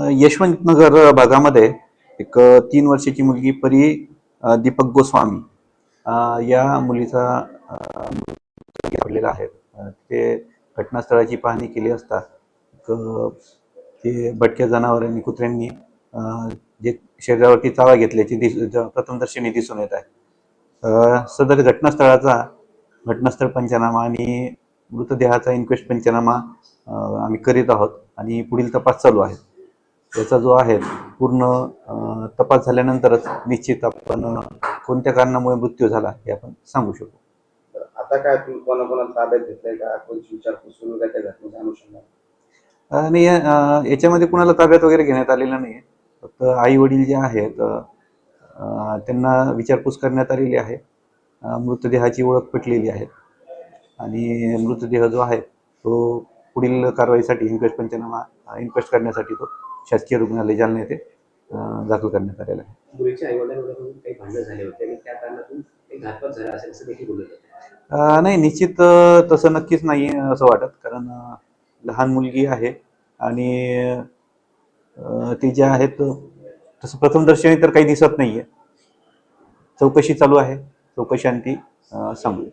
यशवंतनगर भागामध्ये एक तीन वर्षाची मुलगी परी दीपक गोस्वामी या मुलीचा घडलेला आहे. ते घटनास्थळाची पाहणी केली असता ते भटक्या जनावरांनी कुत्र्यांनी जे शरीरावरती चावा घेतल्याची दिस प्रथमदर्शनी दिसून येत आहे. सदर घटनास्थळाचा घटनास्थळ पंचनामा आणि मृतदेहाचा इन्क्वेस्ट पंचनामा आम्ही करीत आहोत आणि पुढील तपास चालू आहे. त्याचा जो आहे पूर्ण तपास झाल्यानंतरच निश्चित आपण कोणत्या कारणामुळे मृत्यू झाला हे आपण सांगू शकू. आता काय तुम्ही कोणाकोणाला ताब्यात घेतलंय का? कोणची विचारपूस सुरू आहे त्या घटनेच्या अनुषंगाने अ, याच्यामध्ये कुणाला ताब्यात वगैरे घेण्यात आलेलं नाही फक्त आई वडील जे आहेत त्यांना विचारपूस करण्यात आलेली आहे. मृतदेहाची ओळख पटलेली आहे. आणि मृतदेह जो आहे तो पुढील कारवाईसाठी इन्क्वेस्ट पंचनामा इन्क्वेस्ट करण्यासाठी तो शासकीय रुग्णालय जालना येथे दाखल करण्यात आलेला आहे. नाही निश्चित तसं नक्कीच नाही असं वाटत कारण लहान मुलगी आहे आणि ते जे आहेत तसं प्रथमदर्शनी तर काही दिसत नाही आहे चौकशी चालू आहे चौकशी आणि ती सांगू.